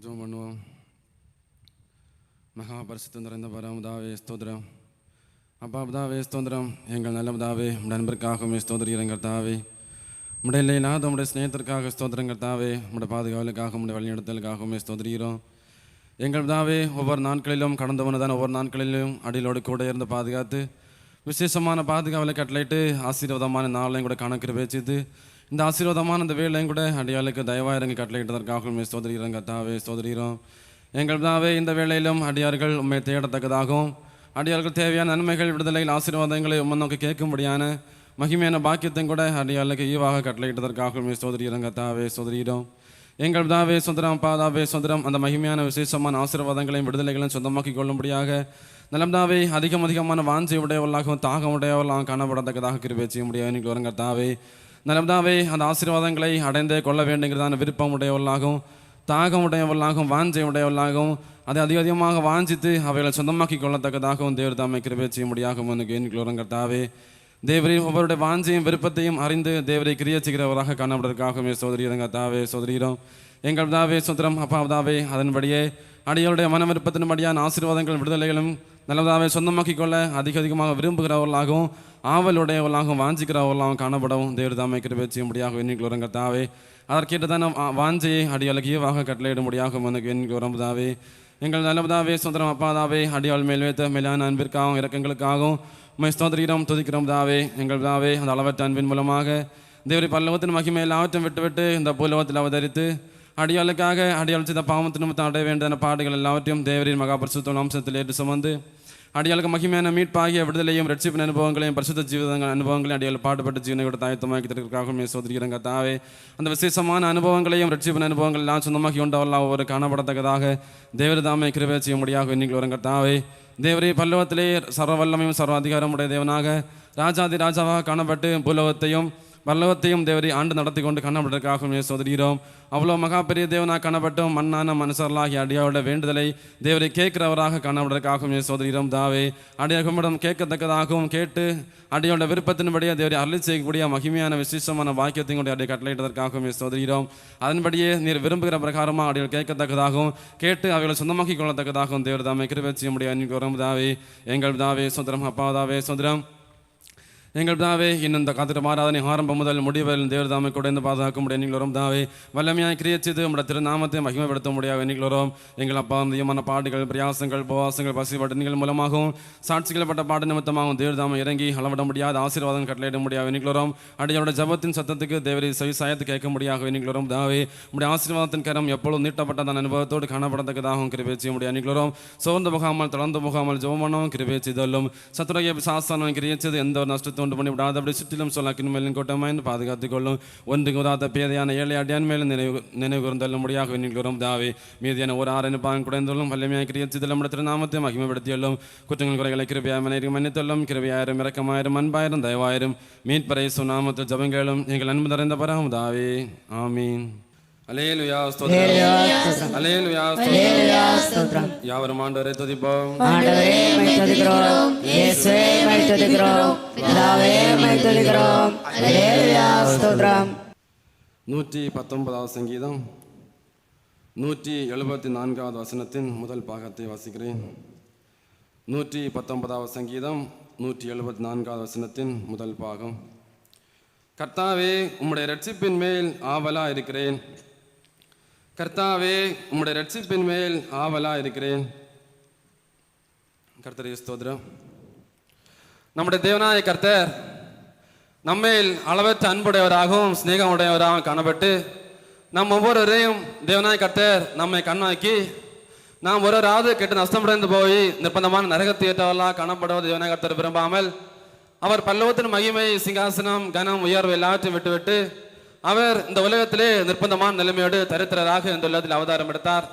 ஜோம் பண்ணுவோம். மகா பரிசுத்தம் நிறைந்த பரமதாவே ஸ்தோத்திரம். அப்பா பிதாவே ஸ்தோத்திரம். எங்கள் நல்ல பிதாவே நண்பருக்காகவும் ஸ்தோத்திரிக்கிறேன் தாவே உடைய இல்லை உடைய ஸ்நேகத்திற்காக ஸ்தோத்திரம் தாவே உடைய பாதுகாவலுக்காக உடைய வழிநடத்தலுக்காகவும் ஸ்தோதரிகிறோம் எங்கள் பிதாவே ஒவ்வொரு நாட்களிலும் கடந்து போனதான ஒவ்வொரு நாட்களிலும் அடியிலோடு கூட இருந்து பாதுகாத்து விசேஷமான பாதுகாவலை கட்டளையிட்டு ஆசீர்வாதமான நாளையும் கூட கணக்கிற வச்சுது இந்த ஆசீர்வாதமான இந்த வேலையும் கூட அடியாளுக்கு தயவாக இறங்கி கட்டளையிட்டதற்காகவும் ஸ்தோதிரிகிறோம் கத்தாவே ஸ்தோதிரிகிறோம் எங்கள் தாவே இந்த வேளையிலும் அடியார்கள் உண்மை தேடத்தக்கதாகவும் அடியார்கள் தேவையான நன்மைகள் விடுதலையில் ஆசீர்வாதங்களை உண்மை நோக்கி கேட்கும்படியான மகிமையான பாக்கியத்தையும் கூட அடியாளுக்கு ஈவாக கட்டளையிட்டதற்காகவும் ஸ்தோதிரிகிறோம் கத்தாவே ஸ்தோதிரிகிறோம் எங்கள் தாவே சுந்தரம் பாதாவே சுந்தரம் அந்த மகிமையான விசேஷமான ஆசீர்வாதங்களையும் விடுதலைகளையும் சொந்தமாக்கி கொள்ளும்படியாக நலம்தாவே அதிகம் அதிகமான வாஞ்சி உடையவர்களாகவும் தாகம் உடையவர்களாகவும் காணப்படத்தக்கதாக கிருபை செய்ய முடியாது இன்னைக்கு வருங்க தாவே நலம்தாவே அந்த ஆசீர்வாதங்களை அடைந்து கொள்ள வேண்டுங்கிறதான விருப்பம் உடையவர்களாகவும் தாகம் உடையவர்களாகவும் வாஞ்சை உடையவர்களாகவும் அதை அதிக அதிகமாக வாஞ்சித்து அவைகளை சொந்தமாக்கி கொள்ளத்தக்கதாகவும் தேவர் தாமை கிருபை செய்ய முடியாகவும் எனக்கு இன்னைக்கு தாவே தேவரே ஒவ்வொருடைய வாஞ்சையும் விருப்பத்தையும் அறிந்து தேவரை கிரிய செய்கிறவராக காணப்படுவதற்காகவே சோதரியிறங்க தாவே சோதரியிறோம் எங்கள் தாவே சுந்தரம் அப்பாவதாவே அதன்படியே அடியோருடைய மன விருப்பத்தின்படியான ஆசீர்வாதங்கள் விடுதலைகளும் நல்லதாகவே சொந்தமாக்கிக் கொள்ள அதிக அதிகமாக விரும்புகிறவர்களாகவும் ஆவலுடையவர்களாகவும் வாஞ்சிக்கிறவர்களாகவும் காணப்படவும் தேவரு தாமை கிருபை செய்ய முடியாக எண்ணிக்கை வருங்க தாவே அதற்கேற்றதான வா- வாஞ்சையை அடியாளுக்கு ஈவாக கட்டளையிட முடியாகவும் எனக்கு எண்ணிக்கை உரம்புதாவே எங்கள் நல்லதாவே சுந்தரம் அப்பாதாவே அடியாள் மேல் வைத்த மேலான அன்பிற்காகவும் இறக்கங்களுக்காகவும் உண்மை ஸ்தோத்திரிக்கிறோம் துதிக்கிறோம் தாவே எங்கள் தாவே அந்த அளவற்ற அன்பின் மூலமாக தேவரி பல்லவத்தின் மகிமை எல்லாவற்றையும் விட்டுவிட்டு இந்த பூலவத்தில் அவதரித்து அடியாளுக்காக அடியாள் செய்த பாவத்தின் நிமித்தம் அடைய வேண்டிய பாடுகள் எல்லாவற்றையும் தேவரின் மகாபரிசுத்த அம்சத்தில் ஏற்று சுமந்து அடியாளுக்கு மகிமையான மீட்பாகிய விடுதலையும் ரட்சிப்பின் அனுபவங்களையும் பரிசுத்த ஜீவிதங்கள் அனுபவங்களையும் அடியால் பாடுபட்டு ஜீவனை கூட தாயத்தமாக்கி தருவதற்காக சோதரிக்கிறங்க தாவே அந்த விசேஷமான அனுபவங்களையும் ரட்சிப்பின் அனுபவங்கள் எல்லாம் சொந்தமாக்கி உண்டவெல்லாம் ஒவ்வொரு காணப்படத்தக்கதாக தேவர் தாமை கிருபை செய்ய முடியாக இன்னைக்கு வருங்க தாவே தேவரே பல்லவத்திலே சர்வ வல்லமையும் சர்வ அதிகாரமுடைய தேவனாக ராஜாதி ராஜாவாக காணப்பட்டு பூலோகத்தையும் பல்லவத்தையும் தேவரை ஆண்டு நடத்தி கொண்டு காணப்படுவதற்காக சோதரிகிறோம் அவ்வளோ மகா பெரிய தேவனாக காணப்பட்டும் மண்ணான மனுஷர்களாகிய அடியாவோட வேண்டுதலை தேவரை கேட்கிறவராக காணப்படுவதற்காக சோதரிகிறோம் தாவே அடியார்களிடம் கேட்கத்தக்கதாகவும் கேட்டு அடியோட விருப்பத்தின்படியே தேவரை அருளி செய்யக்கூடிய மகிமையான விசேஷமான வாக்கியத்தையும் கூட அடியை கட்டளையிட்டதற்காகவும் சோதரிகிறோம் அதன்படியே நீர் விரும்புகிற பிரகாரமாக அடியோடு கேட்கத்தக்கதாகவும் கேட்டு அவைகளை சொந்தமாக்கி கொள்ளத்தக்கதாகவும் தேவர் தாமே கிருபை செய்ய முடியாது வரும். தாவே எங்கள் தாவே சுந்தரம் அப்பா தாவே சுந்தரம் எங்கள் தாவே இன்னும் இந்த காத்திர ஆராதனை ஆரம்பம் முதல் முடிவரில் தேவதாமை கூட இருந்து பாதுகாக்க முடியும் நீங்கள் வரும் தாவே வல்லமையாய் உடைய திருநாமத்தை மகிமைப்படுத்த முடியாது நீங்கள் எங்கள் அப்பா அதிகமான பாடுகள் பிரயாசங்கள் உபவாசங்கள் பசி வட்டணிகள் மூலமாகவும் சாட்சிகள் பட்ட பாடு நிமித்தமாகவும் தேவதாமை இறங்கி அளவிட முடியாத ஆசீர்வாதம் கட்டளையிட முடியாது நீங்கள் அடையோட அடியோட ஜபத்தின் சத்தத்துக்கு தேவரை சவிசாயத்தை கேட்க முடியாது நீங்கள் தாவே உடைய ஆசீர்வாதத்தின் கரம் எப்பொழுதும் நீட்டப்பட்டதான அனுபவத்தோடு காணப்படத்தக்கதாகவும் கிருபை செய்ய முடியாது நீங்கள் சோர்ந்து முகாமல் தொடர்ந்து முகாமல் ஜோமனும் கிருபை செய்தல்லும். சத்துரைய சாஸ்தானம் கிரியச்சது எந்த ஒரு நஷ்டத்தை உண்டு பண்ணி விடாதபடி சுற்றிலும் சொல்லாக்கின் மேலும் கோட்டமாய் பாதுகாத்துக் கொள்ளும் ஒன்றுக்கு உதாத்த பேதையான ஏழை அடியான் மேலும் நினைவு நினைவு கூர்ந்தல்ல முடியாக வெண்ணில் தாவே. மீதியான ஒரு ஆறு பாகம் குறைந்துள்ளும் வல்லமையாக கிரியச்சதில் நம்முடைய நாமத்தை மகிமைப்படுத்தியுள்ளும். குற்றங்கள் குறைகளை கிருபியாமனையும் மன்னித்துள்ளும். கிருபியாயிரம் இறக்கமாயிரம் அன்பாயிரம் தயவாயிரம் மீட்பறை சுநாமத்தில் ஜபங்களும் எங்கள் அன்பு நிறைந்த பராமதாவே ஆமீன். அலேலுயா ஸ்தோத்திரம் அலேலுயா ஸ்தோத்திரம் யாவரும் ஆண்டவரை துதிப்போம் ஆண்டவரே மை துதிக்கிறோம் இயேசுவே மை துதிக்கிறோம் பிதாவே மை துதிக்கிறோம் அல்லேலூயா ஸ்தோத்திரம் நூற்றி பத்தொன்பதாவது சங்கீதம் நூற்றி எழுபத்தி நான்காவது வசனத்தின் முதல் பாகத்தை வாசிக்கிறேன் நூற்றி பத்தொன்பதாவது சங்கீதம் நூற்றி எழுபத்தி நான்காவது வசனத்தின் முதல் பாகம் கர்த்தாவே உம்முடைய ரட்சிப்பின் மேல் ஆவலா இருக்கிறேன் கர்த்தாவே உம்முடைய ரட்சிப்பின் மேல் ஆவலா இருக்கிறேன் கர்த்தர் ஸ்தோத்திரம். நம்முடைய தேவனாய கர்த்தர் நம்மேல் அளவற்ற அன்புடையவராகவும் சிநேகமுடையவராகவும் காணப்பட்டு நம் ஒவ்வொருவரையும் தேவனாய கர்த்தர் நம்மை கண்ணாக்கி நாம் ஒருவராவது கெட்டு நஷ்டமடைந்து போய் நிர்பந்தமான நரகத்தை ஏற்றவர்களாக காணப்படுவது தேவனாய கர்த்தர் விரும்பாமல் அவர் பல்லவத்தின் மகிமை சிங்காசனம் கனம் உயர்வு எல்லாவற்றையும் விட்டுவிட்டு அவர் இந்த உலகத்திலே நிர்பந்தமான நிலைமையோடு தரித்திரராக இந்த உலகத்தில் அவதாரம் எடுத்தார்.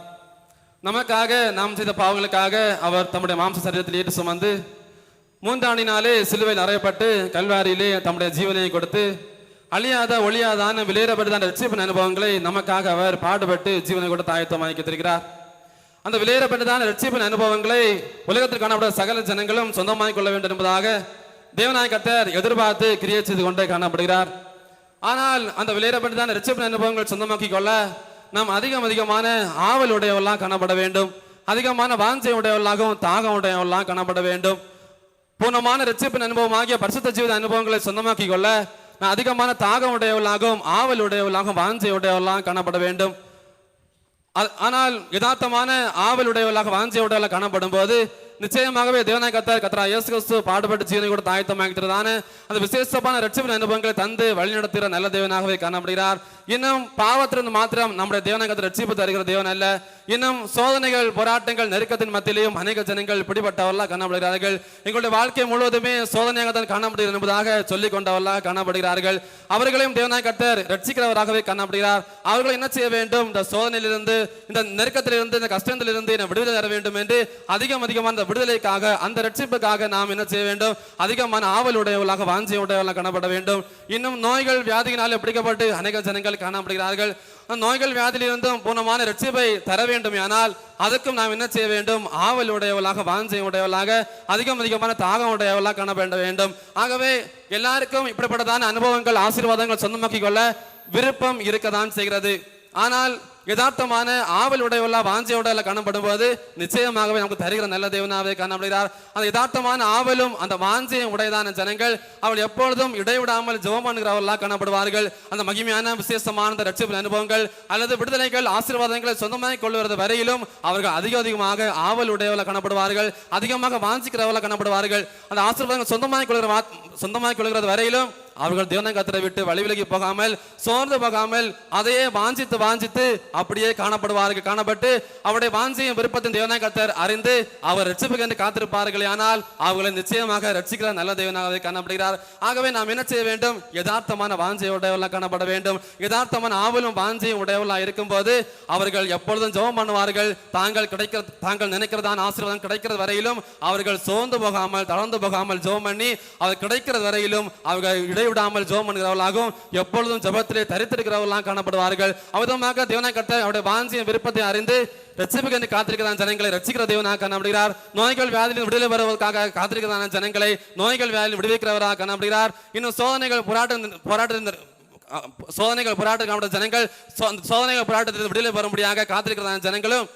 நமக்காக நாம் செய்த பாவங்களுக்காக அவர் தம்முடைய மாம்ச சரீரத்தில் ஏற்று சுமந்து மூன்றாண்டினாலே சிலுவையில் அறையப்பட்டு கல்வாரியிலே தம்முடைய ஜீவனையை கொடுத்து அழியாத ஒளியாதான விலையேறப்பட்டதான ரட்சிப்பின் அனுபவங்களை நமக்காக அவர் பாடுபட்டு ஜீவனை கொடுத்து ஆயத்தமாக்கி இருக்கிறார் அந்த விலையேறப்பட்டதான ரட்சிப்பின் அனுபவங்களை உலகத்தில் காணப்பட்ட சகல ஜனங்களும் சொந்தமாக கொள்ள வேண்டும் என்பதாக தேவநாயகத்தர் எதிர்பார்த்து கிரியை செய்து கொண்டே காணப்படுகிறார். ஆனால் அந்த விளையாடப்பட்டதான ரட்சிப்பின் அனுபவங்கள் சொந்தமாக்கிக் கொள்ள நாம் அதிகம் அதிகமான ஆவல் உடையவெல்லாம் காணப்பட வேண்டும். அதிகமான வாஞ்சை உடையவர்களாகவும் தாகம் உடையவெல்லாம் காணப்பட வேண்டும். பூர்ணமான ரட்சிப்பின் அனுபவம் ஆகிய பரிசுத்த ஜீவித அனுபவங்களை சொந்தமாக்கி கொள்ள நான் அதிகமான தாகம் உடையவர்களாகவும் ஆவல் உடையவர்களாகவும் வாஞ்சை உடையவெல்லாம் காணப்பட வேண்டும். ஆனால் யதார்த்தமான ஆவலுடையவர்களாக வாஞ்சியுடையவர்களாக காணப்படும் போது நிச்சயமாகவே தேவனாய் கத்தார் கத்தரா இயேசு கிறிஸ்து பாடுபட்டு ஜீவனை கூட தாயத்தமாக்கிறதான அந்த விசேஷமான ரட்சிப்பின் அனுபவங்களை தந்து வழிநடத்துகிற நல்ல தேவனாகவே காணப்படுகிறார். இன்னும் பாவத்திலிருந்து மாத்திரம் நம்முடைய தேவனாய் ரட்சிப்பு தருகிற தேவன் அல்ல. இன்னும் சோதனைகள் போராட்டங்கள் நெருக்கத்தின் மத்தியிலையும் அநேக ஜனங்கள் பிடிபட்டவர்களாக காணப்படுகிறார்கள். எங்களுடைய வாழ்க்கை முழுவதுமே சோதனையாக தான் காணப்படுகிறது என்பதாக சொல்லிக் கொண்டவர்களாக காணப்படுகிறார்கள். அவர்களையும் தேவனாய் கத்தர் ரட்சிக்கிறவராகவே காணப்படுகிறார். அவர்கள் என்ன செய்ய வேண்டும்? இந்த சோதனையிலிருந்து இந்த நெருக்கத்திலிருந்து இந்த கஷ்டத்திலிருந்து என்னை விடுதலை தர வேண்டும் என்று அதிகம் அதிகமான அந்த விடுதலைக்காக அந்த ரட்சிப்புக்காக நாம் என்ன செய்ய வேண்டும்? அதிகமான ஆவல் உடையவர்களாக வாஞ்சி உடையவர்களாக காணப்பட வேண்டும். இன்னும் நோய்கள் வியாதியினால் பிடிக்கப்பட்டு அநேக ஜனங்கள் காணப்படுகிறார்கள். நோய்கள் வியாதியிலிருந்தும் பூர்ணமான ரட்சிப்பை தர வேண்டும் ஆனால் அதற்கும் நாம் என்ன செய்ய வேண்டும்? ஆவல் உடையவளாக வாஞ்சை உடையவளாக அதிகம் அதிகமான தாகம் உடையவளாக காணப்பட வேண்டும். ஆகவே எல்லாருக்கும் இப்படிப்பட்டதான அனுபவங்கள் ஆசீர்வாதங்கள் சொந்தமாக்கிக் கொள்ள விருப்பம் இருக்கதான் செய்கிறது. ஆனால் யதார்த்தமான ஆவல் உடையவெல்லாம் வாஞ்சிய உடையவல்ல காணப்படும் போது நிச்சயமாகவே நமக்கு தருகிற நல்ல தேவனாவே காணப்படுகிறார் அந்த யதார்த்தமான ஆவலும் அந்த வாஞ்சையும் உடையதான ஜனங்கள் அவள் எப்பொழுதும் இடைவிடாமல் ஜெபம் பண்ணுகிறவர்களாக காணப்படுவார்கள் அந்த மகிமையான விசேஷமான அந்த ரட்சிப்பு அனுபவங்கள் அல்லது விடுதலைகள் ஆசீர்வாதங்களை சொந்தமாக கொள்வது வரையிலும் அவர்கள் அதிக அதிகமாக ஆவல் உடையவர்களாக காணப்படுவார்கள் அதிகமாக வாஞ்சிக்கிறவர்களாக காணப்படுவார்கள் அந்த ஆசீர்வாதங்கள் சொந்தமாக கொள்கிற வா- சொந்தமாக கொள்கிறது வரையிலும் அவர்கள் தேவன கத்தரை விட்டு வழி விலகி போகாமல் சோர்ந்து போகாமல் அதையே வாஞ்சித்து வாஞ்சித்து அப்படியே காணப்படுவார்கள். காணப்பட்டு அவருடைய வாஞ்சியும் விருப்பத்தின் தேவன கத்தர் அறிந்து அவர் ரட்சிப்புக்கு என்று காத்திருப்பார்கள். ஆனால் அவர்களை நிச்சயமாக ரட்சிக்கிற நல்ல தேவனாகவே காணப்படுகிறார். ஆகவே நாம் என்ன செய்ய வேண்டும்? யதார்த்தமான வாஞ்சை உடையவர்களாக காணப்பட வேண்டும். யதார்த்தமான ஆவலும் வாஞ்சியும் உடையவர்களாக இருக்கும்போது அவர்கள் எப்பொழுதும் ஜெபம் பண்ணுவார்கள். தாங்கள் கிடைக்கிற தாங்கள் நினைக்கிறதான ஆசீர்வாதம் கிடைக்கிறது வரையிலும் அவர்கள் சோர்ந்து போகாமல் தளர்ந்து போகாமல் ஜெபம் பண்ணி அவர் கிடைக்கிறது வரையிலும் அவர்கள் இடை இடைவிடாமல் ஜோம் பண்ணுகிறவர்களாகவும் எப்பொழுதும் ஜபத்திலே தரித்திருக்கிறவர்களாக காணப்படுவார்கள். அமிர்தமாக தேவனாய் கட்ட அவருடைய வாஞ்சியின் விருப்பத்தை அறிந்து ரட்சிப்புக்கு என்று காத்திருக்கிறதான ஜனங்களை ரட்சிக்கிற தேவனாக காணப்படுகிறார். நோய்கள் வியாதியில் விடுதலை வருவதற்காக காத்திருக்கிறதான ஜனங்களை நோய்கள் வியாதியில் விடுவிக்கிறவராக காணப்படுகிறார். இன்னும் சோதனைகள் போராட்ட போராட்ட சோதனைகள் போராட்டம் காணப்பட்ட ஜனங்கள் சோதனைகள் போராட்டத்தில் விடுதலை பெறும்படியாக காத்திருக்கிறதான ஜனங்களும்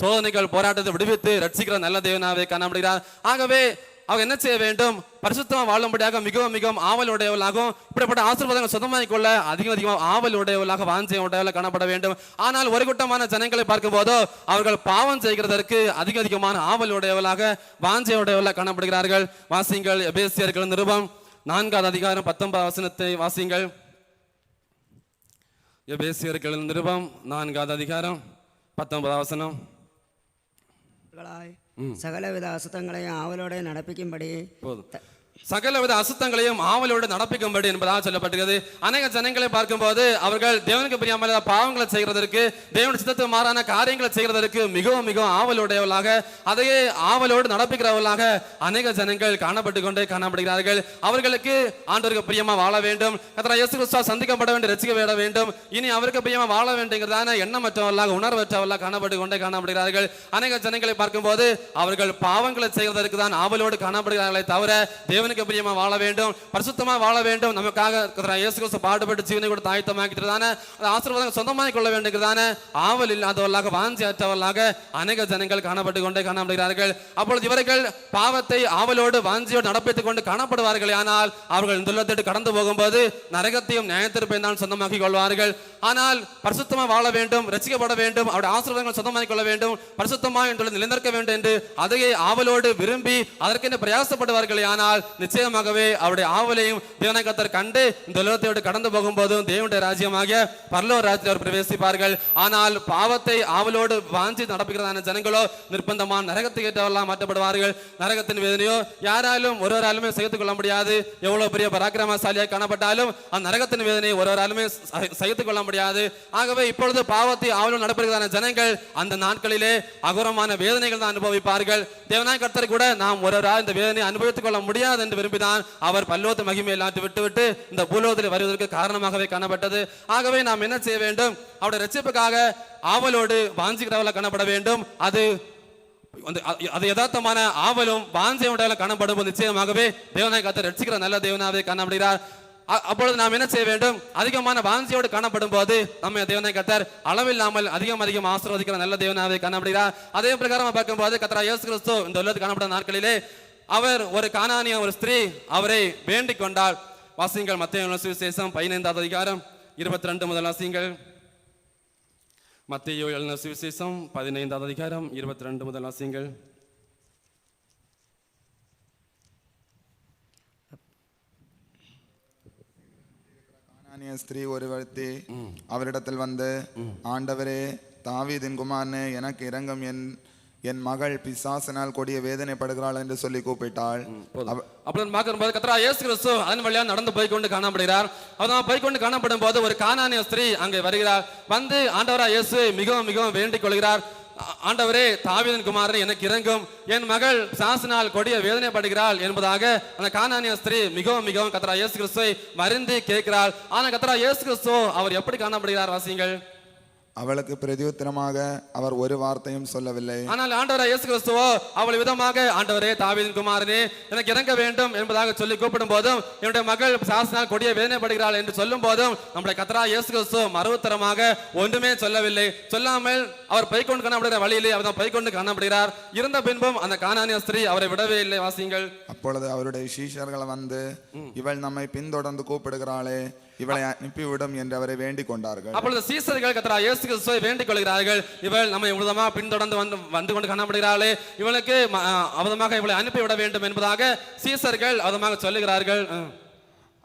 சோதனைகள் போராட்டத்தை விடுவித்து ரட்சிக்கிற நல்ல தேவனாவே காணப்படுகிறார். ஆகவே அவங்க என்ன செய்ய வேண்டும்? பரிசுத்தமாக வாழும்படியாக மிகவும் மிகவும் ஆவல் உடையவர்களாகவும் இப்படிப்பட்ட ஆசீர்வாதங்கள் சொந்தமாக்கிக் கொள்ள அதிகம் அதிகமாக ஆவல் உடையவர்களாக வாஞ்சை உடையவளாக காணப்பட வேண்டும். ஆனால் ஒரு கூட்டமான ஜனங்களை பார்க்கும் போதோ அவர்கள் பாவம் செய்கிறதற்கு அதிக அதிகமான ஆவல் உடையவர்களாக வாஞ்சை உடையவளாக காணப்படுகிறார்கள். வாசிங்கள் எபேசியர்கள் நிருபம். நான்காவது அதிகாரம் பத்தொன்பது வசனத்தை வாசிங்கள். எபேசியர்கள் நிருபம் நான்காவது அதிகாரம் பத்தொன்பது வசனம். சகலவித அசுத்தங்களையும் ஆவலோட நடப்பிக்கும்படி போதும். சகலவித அசுத்தங்களையும் ஆவலோடு நடப்பிக்கும்படி என்பதாக சொல்லப்பட்டிருக்கிறது. அநேக ஜனங்களை பார்க்கும்போது அவர்கள் தேவனுக்கு பிரியாமல் பாவங்களை செய்கிறதற்கு தேவன் சித்தத்துக்கு மாறான காரியங்களை செய்கிறதற்கு மிகவும் மிகவும் ஆவலுடையவர்களாக அதையே ஆவலோடு நடப்பிக்கிறவர்களாக அநேக ஜனங்கள் காணப்பட்டு கொண்டே காணப்படுகிறார்கள். அவர்களுக்கு ஆண்டவருக்கு பிரியமா வாழ வேண்டும். கத்தரா இயேசு கிறிஸ்துவா சந்திக்கப்பட வேண்டும் ரசிக்க வேண்டும். இனி அவருக்கு பிரியமா வாழ வேண்டுங்கிறதான எண்ணமற்றவர்களாக உணர்வற்றவர்களாக காணப்பட்டு கொண்டே காணப்படுகிறார்கள். அநேக ஜனங்களை பார்க்கும்போது அவர்கள் பாவங்களை செய்கிறதற்கு தான் ஆவலோடு காணப்படுகிறார்களே தவிர தேவனுக்கு பிரியமா வாழ வேண்டும் பரிசுத்தமா வாழ வேண்டும். நமக்காக இயேசு கிறிஸ்து பாடுபட்டு ஜீவனை கூட தாய்த்தமாக்கிட்டதான அந்த ஆசீர்வாதம் சொந்தமாக கொள்ள வேண்டுகிறதான ஆவல் இல்லாதவர்களாக வாஞ்சி அற்றவர்களாக அநேக ஜனங்கள் காணப்பட்டு கொண்டே காணப்படுகிறார்கள். அப்பொழுது இவர்கள் பாவத்தை ஆவலோடு வாஞ்சியோடு நடப்பித்துக் கொண்டு காணப்படுவார்கள். ஆனால் அவர்கள் இந்த உலகத்தை கடந்து போகும்போது நரகத்தையும் நியாயத்திற்பையும் தான் சொந்தமாக்கிக் கொள்வார்கள். ஆனால் பரிசுத்தமாக வாழ வேண்டும் ரசிக்கப்பட வேண்டும் அவருடைய ஆசீர்வாதங்கள் சொந்தமாக கொள்ள வேண்டும் பரிசுத்தமாக என்று நிலைநிற்க வேண்டும் என்று அதையே ஆவலோடு விரும்பி அதற்கென்று பிரயாசப்படுவார்கள். ஆனால் நிச்சயமாகவே அவருடைய ஆவலையும் தேவனை கத்தர் கண்டு இந்த உலகத்தை விட்டு கடந்து போகும்போதும் தேவனுடைய ராஜ்யமாக பரலோ ராஜ்யத்தில் அவர் பிரவேசிப்பார்கள். ஆனால் பாவத்தை ஆவலோடு வாஞ்சி நடப்புகிறதான ஜனங்களோ நிர்பந்தமான நரகத்துக்கு ஏற்றவர்களாக மாற்றப்படுவார்கள். நரகத்தின் வேதனையோ யாராலும் ஒருவராலுமே சகித்துக் கொள்ள முடியாது. எவ்வளவு பெரிய பராக்கிரமசாலியாக காணப்பட்டாலும் அந்த நரகத்தின் வேதனையை ஒருவராலுமே சகித்துக் கொள்ள முடியாது. ஆகவே இப்பொழுது பாவத்தை ஆவலும் நடப்புகிறதான ஜனங்கள் அந்த நாட்களிலே அகோரமான வேதனைகள் தான் அனுபவிப்பார்கள். தேவனாய் கர்த்தர் கூட நாம் ஒருவரால் இந்த வேதனையை அனுபவித்துக் கொள்ள முடியாது என்று விரும்பிதான் அவர் பல்லோத்து மகிமையை நாட்டு விட்டுவிட்டு இந்த பூலோகத்தில் வருவதற்கு காரணமாகவே காணப்பட்டது. ஆகவே நாம் என்ன செய்ய வேண்டும்? அவருடைய ரட்சிப்புக்காக ஆவலோடு வாஞ்சிக்கிறவர்களாக காணப்பட வேண்டும். அது அது- யதார்த்தமான ஆவலும் வாஞ்சையுடைய காணப்படும் போது நிச்சயமாகவே தேவனாய் காத்து ரட்சிக்கிற நல்ல தேவனாவே காணப்படுகிறார். அப்பொழுது நாம் என்ன செய்ய வேண்டும்? அதிகமான வாஞ்சியோடு காணப்படும் போது நம்ம தேவனை கத்தர் அளவில்லாமல் அதிகம் அதிகம் ஆசீர்வதிக்கிற நல்ல தேவனாவே காணப்படுகிறார். அதே பிரகாரம் பார்க்கும்போது கத்தரா இயேசு கிறிஸ்து இந்த உலகத்தில் காணப்படும் நாட்களிலே அவர் ஒரு கானானிய ஒரு ஸ்திரீ அவரை வேண்டிக் கொண்டாள். வாசிங்கள் மத்திய சுவிசேஷம் பதினைந்தாவது அதிகாரம் இருபத்தி ரெண்டு முதல் வாசிங்கள். மத்திய எழுதின சுவிசேஷம் பதினைந்தாவது அதிகாரம் இருபத்தி ரெண்டு முதல் கானானிய ஸ்திரீ ஒருவர்த்தி அவரிடத்தில் வந்து ஆண்டவரே தாவீதின் குமாரனே எனக்கு இரங்கும் என் என் மகள் பிசாசனால் கொடிய வேதனைப்படுகிறாள் என்று சொல்லி கூப்பிட்டாள். பார்க்கும்போது கத்தரா இயேசு கிறிஸ்து அதன் வழியா நடந்து போய் கொண்டு காணப்படுகிறார். அவதான் போய் கொண்டு காணப்படும் போது ஒரு கானானிய ஸ்திரீ அங்கே வருகிறார். வந்து ஆண்டவரா இயேசு மிகவும் மிகவும் வேண்டிக் கொள்கிறார். ஆண்டவரே தாவீதின் குமாரன் எனக்கு இறங்கும் என் மகள் சாசினால் கொடிய வேதனைப்படுகிறாள் என்பதாக அந்த கானானிய ஸ்திரீ மிகவும் மிகவும் கத்தரா இயேசு கிறிஸ்துவை வருந்தி கேட்கிறாள். ஆனா கத்தரா இயேசு கிறிஸ்து அவர் எப்படி காணப்படுகிறார் வாசிங்கள் அவளுக்கு பிரதியுத்தரமாக அவர் ஒரு வார்த்தையும் சொல்லவில்லை. ஆனால் ஆண்டவரே இயேசு கிறிஸ்துவோ அவள் விதமாக ஆண்டவரே தாவீதின் குமாரனே எனக்கு இறங்க வேண்டும் என்பதாக சொல்லி கூப்பிடும் போதும் என்னுடைய மகள் சாசனால் கொடிய வேதனைப்படுகிறாள் என்று சொல்லும் போதும் நம்முடைய கத்தரா இயேசு கிறிஸ்து மறுத்தரமாக ஒன்றுமே சொல்லவில்லை. சொல்லாமல் அவர் பைக்கொண்டு காணப்படுகிற வழியிலே அவர் தான் பைக்கொண்டு காணப்படுகிறார். இருந்த பின்பும் அந்த கானானிய ஸ்திரீ அவரை விடவே இல்லை வாசிங்கள் அப்பொழுது அவருடைய சீஷர்கள் வந்து இவள் நம்மை பின்தொடர்ந்து கூப்பிடுகிறாளே இவளை அனுப்பிவிடும் என்று அவரை வேண்டிக் கொண்டார்கள் அப்பொழுது சீசர்கள் கத்தரா இயேசு கிறிஸ்துவை வேண்டிக் கொள்கிறார்கள் இவள் நம்மை முழுதமாக பின்தொடர்ந்து வந்து வந்து கொண்டு காணப்படுகிறாளே. இவளுக்கு அவதமாக இவளை அனுப்பிவிட வேண்டும் என்பதாக சீசர்கள் அவதமாக சொல்லுகிறார்கள்.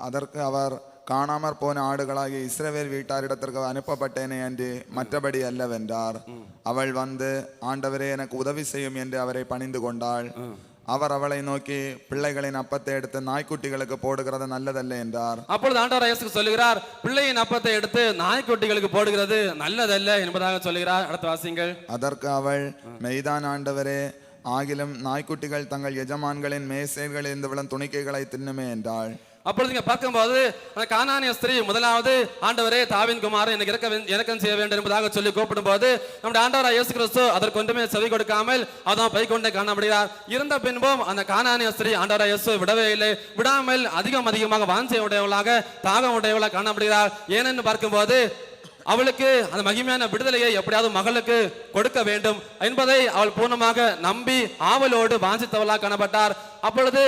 அதற்கு அவர் காணாமற் போன ஆடுகளாகிய இஸ்ரவேல் வீட்டாரிடத்திற்கு அனுப்பப்பட்டேனே என்று மற்றபடி அல்லவென்றார். அவள் வந்து ஆண்டவரே எனக்கு உதவி செய்யும் என்று அவரை பணிந்து கொண்டாள். அவர் அவளை நோக்கி பிள்ளைகளின் அப்பத்தை எடுத்து நாய்க்குட்டிகளுக்கு போடுகிறது நல்லதல்ல என்றார். அப்பொழுது ஆண்டவர் இயேசு சொல்லுகிறார் பிள்ளையின் அப்பத்தை எடுத்து நாய்க்குட்டிகளுக்கு போடுகிறது நல்லதல்ல என்பதாக சொல்லுகிறார். அடுத்த வாசிங்கள் அதற்கு அவள் மெய்தான் ஆண்டவரே ஆகிலும் நாய்க்குட்டிகள் தங்கள் எஜமான்களின் மேசைகளில் இருந்து விழும் துணிக்கைகளை தின்னுமே என்றாள். அப்பொழுது இங்க பார்க்கும்போது அந்த கானானிய ஸ்திரீ முதலாவது ஆண்டவரே தாவின் குமாரன் எனக்கு இறக்க இறக்கம் செய்ய வேண்டும் என்பதாக சொல்லி கூப்பிடும் போது நம்முடைய ஆண்டவராய் இயேசு கிறிஸ்து அதற்கு ஒன்றுமே செவி கொடுக்காமல் அதான் பை கொண்டே காணப்படுகிறார். இருந்த பின்பும் அந்த கானானிய ஸ்திரீ ஆண்டவராய் இயேசு விடவே இல்லை. விடாமல் அதிகம் அதிகமாக வாஞ்சை உடையவளாக தாகம் உடையவளாக காணப்படுகிறார். ஏனென்று பார்க்கும்போது அவளுக்கு அந்த மகிமையான விடுதலையை எப்படியாவது மகளுக்கு கொடுக்க வேண்டும் என்பதை அவள் பூர்ணமாக நம்பி ஆவலோடு வாஞ்சித்தவளாக காணப்பட்டார். அப்பொழுது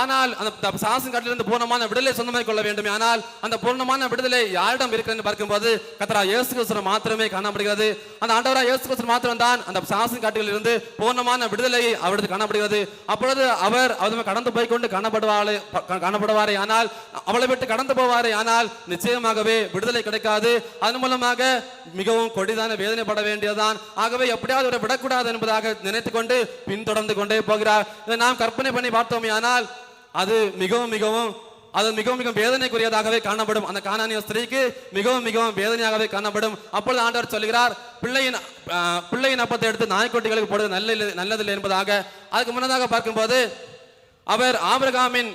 ஆனால் அந்த சாசன் காட்டிலிருந்து பூர்ணமான விடுதலை சொந்தமாக கொள்ள வேண்டும். ஆனால் அந்த பூர்ணமான விடுதலை யாரிடம் இருக்கிறது பார்க்கும்போது கத்தரா இயேசு கிறிஸ்து மாத்திரமே காணப்படுகிறது. அந்த ஆண்டவரா இயேசு கிறிஸ்து மாத்திரம் தான் அந்த சாசன் காட்டில் இருந்து பூர்ணமான விடுதலை அவருக்கு காணப்படுகிறது. அப்பொழுது அவர் அவர் கடந்து போய் கொண்டு காணப்படுவாரே காணப்படுவாரே ஆனால் அவளை விட்டு கடந்து போவாரே ஆனால் நிச்சயமாகவே விடுதலை கிடைக்காது. அதன் மூலமாக மிகவும் கொடிதான வேதனைப்பட வேண்டியதுதான். ஆகவே எப்படியாவது அவரை விடக்கூடாது என்பதாக நினைத்துக்கொண்டு பின்தொடர்ந்து கொண்டே போகிறார். இதை நாம் கற்பனை பண்ணி பார்த்தோமே ஆனால் அது மிகவும் மிகவும் அது மிகவும் மிகவும் வேதனைக்குரியதாகவே காணப்படும். அந்த காணானிய ஸ்திரீக்கு மிகவும் மிகவும் வேதனையாகவே காணப்படும். அப்பொழுது ஆண்டவர் சொல்கிறார் பிள்ளையின் பிள்ளையின் அப்பத்தை எடுத்து நாய்க்குட்டிகளுக்கு போடுவது நல்ல நல்லதில்லை என்பதாக. அதுக்கு முன்னதாக பார்க்கும்போது அவர் ஆபிரகாமின்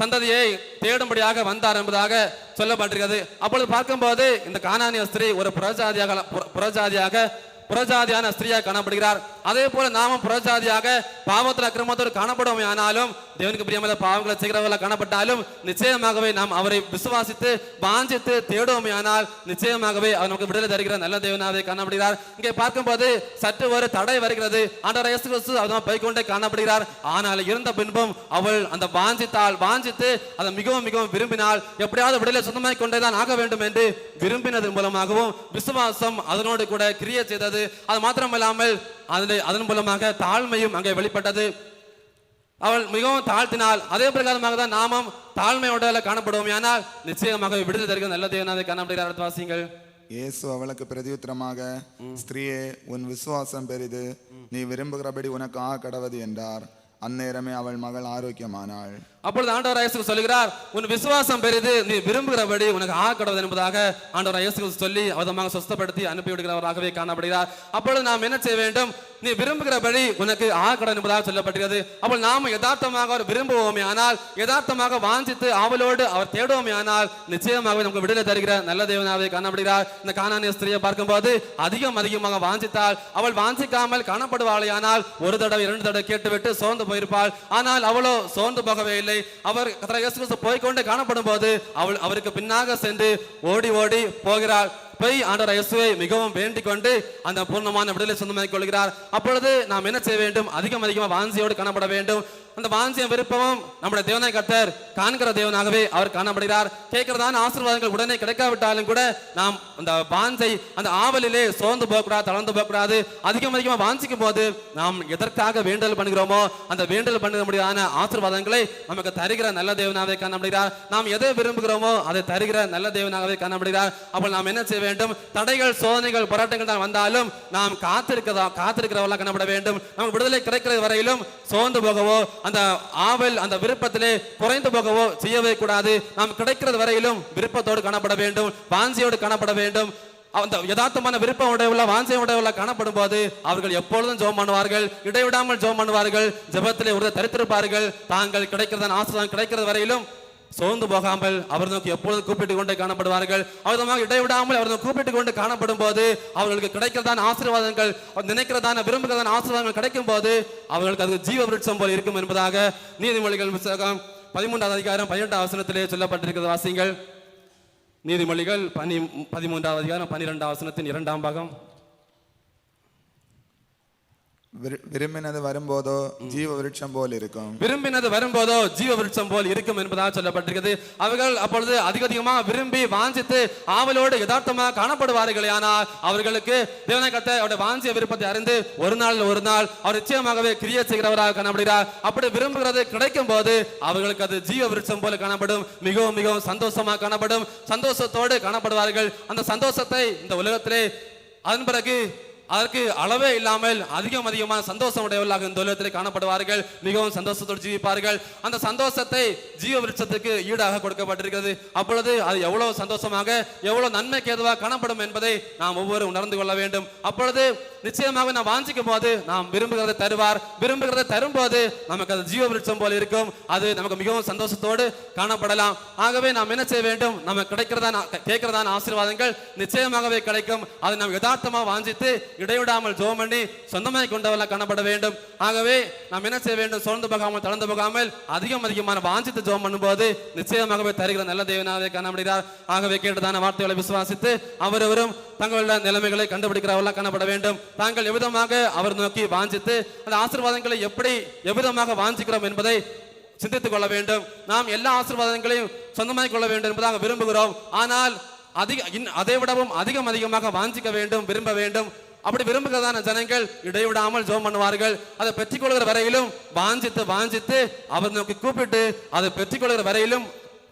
சந்ததியை தேடும்படியாக வந்தார் என்பதாக சொல்லப்பட்டிருக்கிறது. அப்பொழுது பார்க்கும்போது இந்த காணானிய ஸ்திரீ ஒரு புறஜாதியாக புறஜாதியாக புறஜாதியான ஸ்திரீயாக காணப்படுகிறார். அதே போல நாமும் புறஜாதியாக பாவத்தில் அக்கிரமத்தோடு காணப்படுவோம் ஆனாலும் தேவனுக்கு பிரியமான பாவங்களை செய்கிறவர்களாக காணப்பட்டாலும் நிச்சயமாகவே நாம் அவரை விசுவாசித்து வாஞ்சித்து தேடுவோமே. ஆனால் நிச்சயமாகவே அவர் நமக்கு விடுதலை தருகிற நல்ல தேவனாவே காணப்படுகிறார். இங்கே பார்க்கும்போது சற்று ஒரு தடை வருகிறது. ஆண்டவர் இயேசு கிறிஸ்து அவதான் போய்க்கொண்டே காணப்படுகிறார். ஆனால் இருந்த பின்பும் அவள் அந்த வாஞ்சித்தால் வாஞ்சித்து அதை மிகவும் மிகவும் விரும்பினால் எப்படியாவது விடுதலை சொந்தமாக கொண்டே தான் ஆக வேண்டும் என்று விரும்பினதன் மூலமாகவும் விசுவாசம் அதனோடு கூட கிரிய செய்தது. அது மாத்திரமல்லாமல் அதனை அதன் மூலமாக தாழ்மையும் அங்கே வெளிப்பட்டது. அவள் மிகவும் தாழ்த்தினாள். அதே பிரகாரமாக தான் நாமும் தாழ்மையோட காணப்படுவோம். ஆனால் நிச்சயமாக விடுதலை தருகிற நல்ல தேவனாதை காணப்படுகிறார். வாசிங்கள். இயேசு அவளுக்கு பிரதியுத்தரமாக ஸ்திரீயே உன் விசுவாசம் பெரிது. நீ விரும்புகிறபடி உனக்கு ஆ கடவது என்றார். அந்நேரமே அவள் மகள் ஆரோக்கியமானாள். அப்பொழுது ஆண்டவர் இயேசு சொல்லுகிறார் உன் விசுவாசம் பெரிது நீ விரும்புகிறபடி உனக்கு ஆக கடவுள் என்பதாக ஆண்டவர் இயேசு சொல்லி அவதமாக சுஸ்தப்படுத்தி அனுப்பி விடுகிறவராகவே காணப்படுகிறார். அப்பொழுது நாம் என்ன செய்ய வேண்டும்? நீ விரும்புகிறபடி உனக்கு ஆ கடன் என்பதாக சொல்லப்படுகிறது அப்போ நாம் யதார்த்தமாக அவர் விரும்புவோமே ஆனால் யதார்த்தமாக வாஞ்சித்து ஆவலோடு அவர் தேடுவோமே ஆனால் நிச்சயமாகவே நமக்கு விடுதலை தருகிற நல்ல தேவனாகவே காணப்படுகிறார். இந்த காணானிய ஸ்திரியை பார்க்கும்போது அதிகம் அதிகமாக வாஞ்சித்தாள் அவள் வாஞ்சிக்காமல் காணப்படுவாளே ஆனால் ஒரு தடவை இரண்டு தடவை கேட்டுவிட்டு சோர்ந்து போயிருப்பாள். ஆனால் அவளோ சோர்ந்து போகவே இல்லை. இல்லை அவர் கர்த்தராகிய இயேசு காணப்படும் போது அவள் அவருக்கு பின்னாக சென்று ஓடி ஓடி போகிறாள். போய் ஆண்டவர் இயேசுவை மிகவும் வேண்டிக் கொண்டு அந்த பூர்ணமான விடுதலை சொந்தமாக்கிக் கொள்கிறார். அப்பொழுது நாம் என்ன செய்ய வேண்டும்? அதிகம் அதிகமாக வாஞ்சியோடு காணப்பட வேண்டும். அந்த வாஞ்சியம் விருப்பமும் நம்முடைய தேவனாய் கர்த்தர் காண்கிற தேவனாகவே அவர் காணப்படுகிறார். கேட்கிறதான ஆசீர்வாதங்கள் உடனே கிடைக்காவிட்டாலும் கூட நாம் அந்த வாஞ்சை அந்த ஆவலிலே சோர்ந்து போகக்கூடாது தளர்ந்து போகக்கூடாது. அதிகம் அதிகமாக வாஞ்சிக்கும் போது நாம் எதற்காக வேண்டல் பண்ணுகிறோமோ அந்த வேண்டல் பண்ணுற முடியாத ஆசீர்வாதங்களை நமக்கு தருகிற நல்ல தேவனாகவே காணப்படுகிறார். நாம் எதை விரும்புகிறோமோ அதை தருகிற நல்ல தேவனாகவே காணப்படுகிறார். அப்போ நாம் என்ன செய்ய வேண்டும்? தடைகள் சோதனைகள் போராட்டங்கள் தான் வந்தாலும் நாம் காத்திருக்கிறதா காத்திருக்கிறவர்களாக காணப்பட வேண்டும். நமக்கு விடுதலை கிடைக்கிற வரையிலும் சோர்ந்து போகவோ அந்த ஆவல் அந்த விருப்பத்திலே குறைந்து போகவோ செய்யவே கூடாது. நாம் கிடைக்கிறது வரையிலும் விருப்பத்தோடு காணப்பட வேண்டும் வாஞ்சியோடு காணப்பட வேண்டும். அந்த யதார்த்தமான விருப்பம் உடையவுள்ள வாஞ்சை உடையவுள்ள காணப்படும் போது அவர்கள் எப்பொழுதும் ஜோம் பண்ணுவார்கள் இடைவிடாமல் ஜோம் பண்ணுவார்கள் ஜெபத்திலே ஒரு தரித்திருப்பார்கள். தாங்கள் கிடைக்கிறதன் ஆசிரம் கிடைக்கிறது வரையிலும் சோர்ந்து போகாமல் அவர் நோக்கி எப்பொழுது கூப்பிட்டு கொண்டே காணப்படுவார்கள். அவர்தமாக இடைவிடாமல் அவர் கூப்பிட்டு கொண்டு காணப்படும் போது அவர்களுக்கு கிடைக்கிறதான ஆசீர்வாதங்கள் நினைக்கிறதான விரும்புகிறதான ஆசீர்வாதங்கள் கிடைக்கும் போது அவர்களுக்கு அது ஜீவ விருட்சம் போல் இருக்கும் என்பதாக நீதிமொழிகள் புத்தகம் பதிமூன்றாவது அதிகாரம் பதினெட்டாம் வசனத்திலே சொல்லப்பட்டிருக்கிறது. வாசிங்கள் நீதிமொழிகள் பனி பதிமூன்றாவது அதிகாரம் பன்னிரெண்டாம் வசனத்தின் இரண்டாம் பாகம். விரும்பினது வரும்போதோ ஜீவ விருட்சம் போல் இருக்கும். விரும்பினது வரும்போதோ ஜீவ விருட்சம் போல் இருக்கும் என்பதாக சொல்லப்பட்டிருக்கிறது. அவர்கள் அப்பொழுது அதிக அதிகமாக விரும்பி வாஞ்சித்து ஆவலோடு யதார்த்தமாக காணப்படுவார்கள் ஆனால் அவர்களுக்கு தேவனை கத்த அவருடைய வாஞ்சிய விருப்பத்தை அறிந்து ஒரு நாள் ஒரு நாள் அவர் நிச்சயமாகவே கிரியை செய்கிறவராக காணப்படுகிறார். அப்படி விரும்புகிறது கிடைக்கும் போது அவர்களுக்கு அது ஜீவ விருட்சம் போல காணப்படும். மிகவும் மிகவும் சந்தோஷமாக காணப்படும். சந்தோஷத்தோடு காணப்படுவார்கள். அந்த சந்தோஷத்தை இந்த உலகத்திலே அதன் பிறகு அதற்கு அளவே இல்லாமல் அதிகம் அதிகமாக சந்தோஷம் உடையவர்களாக இந்த உலகத்தில் காணப்படுவார்கள். மிகவும் சந்தோஷத்தோடு ஜீவிப்பார்கள். அந்த சந்தோஷத்தை ஜீவ விருட்சத்துக்கு ஈடாக கொடுக்கப்பட்டிருக்கிறது. அப்பொழுது அது எவ்வளவு சந்தோஷமாக எவ்வளவு நன்மைக்கு ஏதுவாக காணப்படும் என்பதை நாம் ஒவ்வொரு உணர்ந்து கொள்ள வேண்டும். அப்பொழுது நிச்சயமாக நாம் வாஞ்சிக்கும் போது நாம் விரும்புகிறதை தருவார். விரும்புகிறதை தரும்போது நமக்கு அது ஜீவ விருட்சம் போல இருக்கும். அது நமக்கு மிகவும் சந்தோஷத்தோடு காணப்படலாம். ஆகவே நாம் என்ன செய்ய வேண்டும்? நமக்கு கிடைக்கிறதான கேட்கிறதான ஆசீர்வாதங்கள் நிச்சயமாகவே கிடைக்கும். அதை நாம் யதார்த்தமா வாஞ்சித்து இடைவிடாமல் ஜோம் பண்ணி சொந்தமாய் கொண்டவர்களாக காணப்பட வேண்டும். ஆகவே நாம் என்ன செய்ய வேண்டும்? சோர்ந்து போகாமல் தளர்ந்து போகாமல் அதிகம் அதிகமான வாஞ்சித்து ஜோம் பண்ணும்போது நிச்சயமாகவே தருகிற நல்ல தேவனாகவே காணப்படுகிறார். ஆகவே கேட்டதான வார்த்தைகளை விசுவாசித்து அவரவரும் தங்களுடைய நிலைமைகளை கண்டுபிடிக்கிறவர்களாக காணப்பட வேண்டும். தாங்கள் எவ்விதமாக அவர் நோக்கி வாஞ்சித்து அந்த ஆசீர்வாதங்களை எப்படி எவ்விதமாக வாஞ்சிக்கிறோம் என்பதை சிந்தித்துக் கொள்ள வேண்டும். நாம் எல்லா ஆசீர்வாதங்களையும் சொந்தமாக கொள்ள வேண்டும் என்பதாக விரும்புகிறோம். ஆனால் அதிக இன்- அதை விடவும் அதிகம் அதிகமாக வாஞ்சிக்க வேண்டும் விரும்ப வேண்டும். அப்படி விரும்புகிறதான ஜனங்கள் இடைவிடாமல் ஜோம் பண்ணுவார்கள். அதை பெற்றுக்கொள்கிற வரையிலும் வாஞ்சித்து வாஞ்சித்து அவர் நோக்கி கூப்பிட்டு அதை பெற்றுக்கொள்கிற வரையிலும்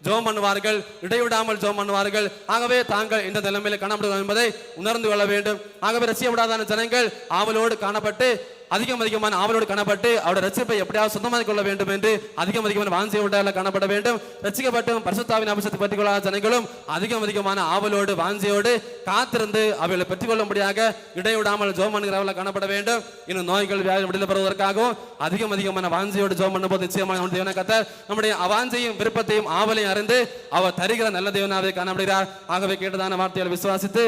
ஜோம் பண்ணுவார்கள். இடைவிடாமல் ஜோம் பண்ணுவார்கள். ஆகவே தாங்கள் இந்த நிலைமையில காணப்படுகிறோம் என்பதை உணர்ந்து கொள்ள வேண்டும். ஆகவே ரசிய விடாதான ஜனங்கள் ஆவலோடு காணப்பட்டு அதிகம் அதிகமான ஆவலோடு காணப்பட்டு அவருடைய ரட்சிப்பை எப்படியாவது சொந்தமாக கொள்ள வேண்டும் என்று அதிகம் அதிகமான வாஞ்சிய உண்டால காணப்பட வேண்டும். ரசிக்கப்பட்டும் பரிசுத்தாவின் அம்சத்தை பற்றி ஜனங்களும் அதிகம் அதிகமான ஆவலோடு வாஞ்சியோடு காத்திருந்து அவைகளை பெற்றுக்கொள்ளும்படியாக இடைவிடாமல் ஜோம் பண்ணுகிறவர்களாக காணப்பட வேண்டும். இன்னும் நோய்கள் வியாதி விடுதலை பெறுவதற்காகவும் அதிகம் அதிகமான வாஞ்சியோடு ஜோம் பண்ணும்போது நிச்சயமாக நம்முடைய கத்த நம்முடைய வாஞ்சையும் விருப்பத்தையும் ஆவலையும் அறிந்து அவர் தருகிற நல்ல தேவனாவே காணப்படுகிறார். ஆகவே கேட்டதான வார்த்தைகளை விசுவாசித்து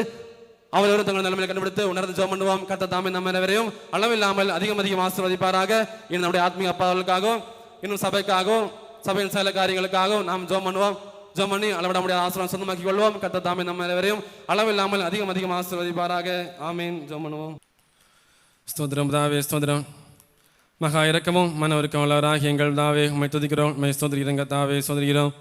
அவரோடு தங்கள் நிலைமையை கண்டுபிடித்து உணர்ந்து ஜோம் பண்ணுவோம். கத்த தாமே நம்ம அனைவரையும் அளவில்லாமல் அதிகம் அதிகம் ஆசிர்வதிப்பாராக. இன்னும் நம்முடைய ஆத்மீக அப்பாவுக்காகவும் இன்னும் சபைக்காகவும் சபையின் சில காரியங்களுக்காகவும் நாம் ஜோம் பண்ணுவோம். ஜோம் பண்ணி அளவிட முடியாத ஆசிரம் சொந்தமாக்கிக் கொள்வோம். கத்த தாமே நம்ம அனைவரையும் அளவில்லாமல் அதிகம் அதிகம் ஆசிர்வதிப்பாராக. ஆமீன். ஜோம் பண்ணுவோம். ஸ்தோத்திரம் தாவே ஸ்தோத்திரம். மகா இறக்கமும் மன உருக்கம் உள்ளவராக எங்கள் தாவே உம்மை துதிக்கிறோம். உம்மை ஸ்தோத்திரிக்கிறோங்க தாவே சோதரிகிறோம்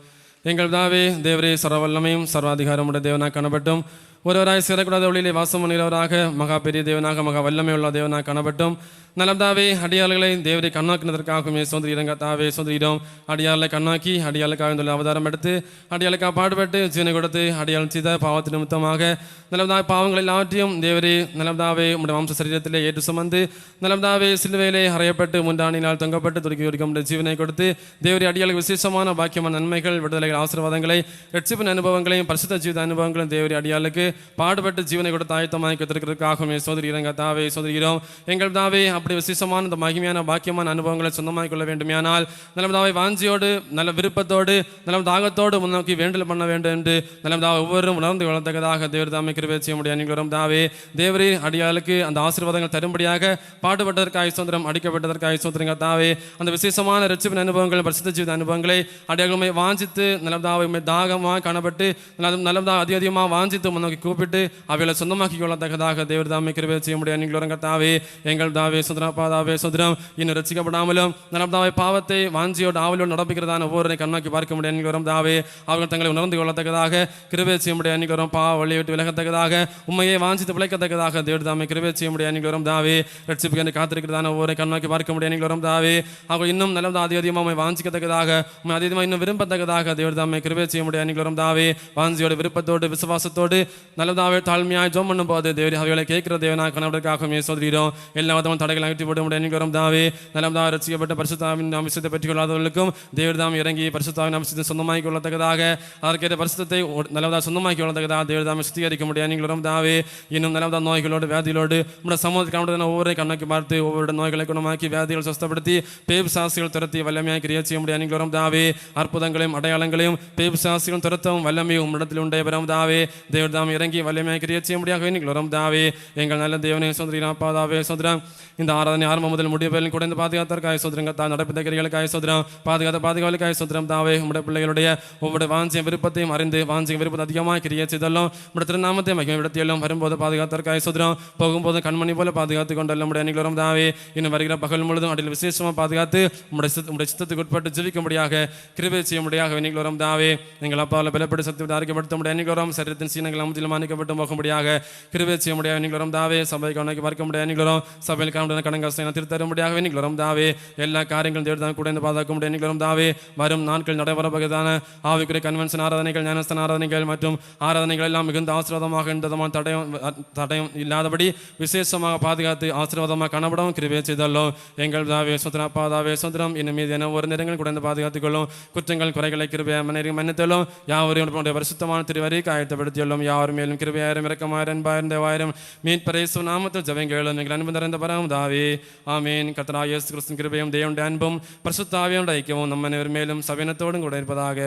எங்கள் தாவே தேவரே சர்வவல்லமையும் சர்வாதிகாரமுடைய தேவனாக காணப்பட்டும். ஒருவராய் சேரக்கூடாத ஒளியிலே வாசம் பண்ணுகிறவராக மகா பெரிய தேவனாக மகா வல்லமை உள்ள தேவனாக காணப்பட்டும். நலம்தாவே அடியாளர்களை தேவரை கண்ணாக்கினதற்காகவுமே சோதரியிடங்க தாவே சோதரியிடம். அடியாளை கண்ணாக்கி அடியாளுக்காக இந்த அவதாரம் எடுத்து அடியாளுக்காக பாடுபட்டு ஜீவனை கொடுத்து அடியாள் செய்த பாவத்து நிமித்தமாக நலம்தாவே பாவங்கள் எல்லாவற்றையும் தேவரி நலம்தாவே உடைய வம்ச சரீரத்திலே ஏற்று சுமந்து நலம்தாவே சிலுவையிலே அறையப்பட்டு முண்டாணினால் தொங்கப்பட்டு துருக்கி ஒருக்கும் ஜீவனை கொடுத்து தேவரி அடியாளுக்கு விசேஷமான பாக்கியமான நன்மைகள் விடுதலைகள் ஆசீர்வாதங்களை ரட்சிப்பின் அனுபவங்களையும் பரிசுத்த ஜீவித அனுபவங்களையும் தேவரி அடியாளுக்கு பாடுபட்டு ஜீவனை கொடுத்து ஆயத்தமாக்கி வைத்திருக்கிறதுக்காகவே சோதரிகிறோம் கத்தாவே சோதரிகிறோம் எங்கள் தாவே அப்படி விசேஷமான இந்த மகிமையான பாக்கியமான அனுபவங்களை சொந்தமாக கொள்ள வேண்டுமையானால் நல்ல தாவை வாஞ்சியோடு நல்ல விருப்பத்தோடு நல்ல தாகத்தோடு முன்னோக்கி வேண்டல் பண்ண வேண்டும் என்று நல்ல தாவை ஒவ்வொருவரும் உணர்ந்து கொள்ளத்தக்கதாக தேவர் தாமை கிருவே செய்ய முடியும். நீங்களும் தாவே தேவரே அடியாளுக்கு அந்த ஆசீர்வாதங்கள் தரும்படியாக பாடுபட்டதற்காக சுதந்திரம் அடிக்கப்பட்டதற்காக சுதந்திரங்க தாவே அந்த விசேஷமான ரட்சிப்பின் அனுபவங்கள் பரிசுத்த ஜீவித அனுபவங்களை அடியாளுமே வாஞ்சித்து நல்லதாவை தாகமாக காணப்பட்டு நல்லதா அதிக அதிகமாக வாஞ்சித்து முன்னோக்கி கூப்பிட்டு அவைகளை சொந்தமாக்கி கொள்ளத்தக்கதாக தேவர் தாமை கிருபை செய்ய முடியும். நீங்களும் தாவே எங்கள் தாவே சுதரப்பா தாவே சுதரம் இன்னும் ரசிக்கப்படாமலும் நடந்தாவே பாவத்தை வாஞ்சியோடு ஆவலோடு நடப்புகிறதான ஒவ்வொரு கண்ணாக்கி பார்க்க முடியும். நீங்களும் தாவே அவர்கள் தங்களை உணர்ந்து கொள்ளத்தக்கதாக கிருபை செய்ய முடியாது நீங்களும் பா வழியை விட்டு விலகத்தக்கதாக உண்மையை வாஞ்சித்து பிழைக்கத்தக்கதாக தேவர் தாமை கிருபை செய்ய முடியாது நீங்களும் தாவே ரட்சிப்புக்கு என்று காத்திருக்கிறதான ஒவ்வொரு கண்ணாக்கி பார்க்க முடியும். நீங்களும் தாவே அவர்கள் இன்னும் நல்லதா அதிக அதிகமாக உண்மை வாஞ்சிக்கத்தக்கதாக உண்மை அதிகமாக இன்னும் விரும்பத்தக்கதாக தேவர் தாமை கிருபை செய்ய முடியாது நீங்களும் தாவே வாஞ்சியோட விருப்பத்தோடு விசுவாசத்தோடு நல்லதாவே தாழ்மையாக ஜோம் பண்ணும் போது தேவரி அவைகளை கேட்கிற தேவனாக கணவனுக்காக சோதரிகிறோம் எல்லா விதமும் தடைகளை அகற்றி போட முடியும் நீங்களும் தாவே. நல்லதாக ரசிக்கப்பட்ட பரிசுத்தாவின் அம்சத்தை பெற்றுக் கொள்ளாதவர்களுக்கும் தேவர் தாம் இறங்கி பரிசுத்தாவின் அம்சத்தை சொந்தமாக்கி கொள்ளத்தக்கதாக அதற்கேற்ற பரிசுத்தத்தை நல்லதாக சொந்தமாக்கி கொள்ளத்தக்கதாக தேவர் தாமை சுத்திகரிக்க முடியும் நீங்களும் தாவே. இன்னும் நல்லதாக நோய்களோடு வியாதிகளோடு நம்முடைய சமூகத்துக்கு ஒவ்வொரு கண்ணாக்கி பார்த்து ஒவ்வொரு நோய்களை குணமாக்கி வியாதிகள் சுஸ்தப்படுத்தி பேபு சாசிகள் துரத்தி வல்லமையாக கிரியா செய்ய முடியும் நீங்களும் தாவே. அற்புதங்களையும் அடையாளங்களையும் பேபு சாசிகளும் துரத்தவும் வல்லமையும் இடத்தில் உண்டே பெறும் தாவே. தேவர் தாம் இறங்கி வல்லமையாக கிரியா செய்ய முடியாக நீங்களும் தாவே. எங்கள் நல்ல தேவனே சுந்தரி பாதாவே சோதரம் இந்த ஆராதனை ஆரம்பம் முதல் முடிய பேரில் கூட பாதுகாத்தற்காக சோதரங்க தான் நடப்பித்த கிரிகளுக்காக சோதரம் பாதுகாத்த பாதுகாவலுக்காக சோதரம் தாவே. உடைய பிள்ளைகளுடைய ஒவ்வொரு வாஞ்சியம் விருப்பத்தையும் அறிந்து வாஞ்சியம் விருப்பத்தை அதிகமாக கிரியை செய்தல்லும் உடைய திருநாமத்தை மகிமை விடத்தியெல்லாம் வரும்போது பாதுகாத்தற்காக சோதரம் போகும்போது கண்மணி போல பாதுகாத்து கொண்டல்லும் உடைய அணிகளும் தாவே. இன்னும் வருகிற பகல் முழுதும் அடியில் விசேஷமாக பாதுகாத்து உடைய சித்த உடைய சித்தத்துக்கு உட்பட்டு ஜீவிக்கும்படியாக கிருபை செய்ய முடியாக நீங்களும் தாவே. எங்கள் அப்பாவில் பலப்படி சத்தியத்தை அறிக்கைப்படுத்த முடியாது நீங்களும் சரீரத்தின் சீனங்கள் அமுதிலும் மாணிக்கப்பட்டு போகும்படியாக கிருபை செய்ய முடியாது நீங்களும் தாவே சபை கவனிக்க பார்க்க முடியாது நீங்களும் சபையில் காண கடங்காசனை திருத்தரும்படியாகவே நீங்களும் தாவே எல்லா காரியங்களும் தேடி தான் கூட பாதுகாக்க முடியாது நீங்களும் தாவே வரும் நாட்கள் நடைபெறப்போகிறதான ஆவிக்குரிய கன்வென்ஷன் ஆராதனைகள் ஞானஸ்தான ஆராதனைகள் மற்றும் ஆராதனைகள் எல்லாம் மிகுந்த ஆசீர்வாதமாக எந்தவிதமான தடயம் தடயம் இல்லாதபடி விசேஷமாக பாதுகாத்து ஆசீர்வாதமாக காணப்படும். கிருவே செய்தல்லோம் எங்கள் தாவே சுந்தரம் அப்பா தாவே சுந்தரம் இன்னும் மீது என ஒரு நேரங்கள் கூட பாதுகாத்துக் கொள்ளும். குற்றங்கள் குறைகளை கிருபையை மன்னிரு மன்னித்தலும் யாவரையும் உடைய வருஷத்தமான திருவரை காயத்தைப்படுத்தியுள்ளோம் யாருமே மேலும் கிருபையாயிரம் இறக்கமாயிரம் என்பாயிரம் தேவாயிரம் மீன் பரேசு நாமத்தில் ஜபங்களும் எங்கள் அன்பு நிறைந்த பரம் தாவே ஆமீன் கத்தரா இயேசு கிறிஸ்துவின் கிருபையும் தேவனுடைய அன்பும் பரிசுத்தாவியோட ஐக்கியமும் நம்ம அனைவர் மேலும் சபைனத்தோடும் கூட இருப்பதாக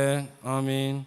ஆமீன்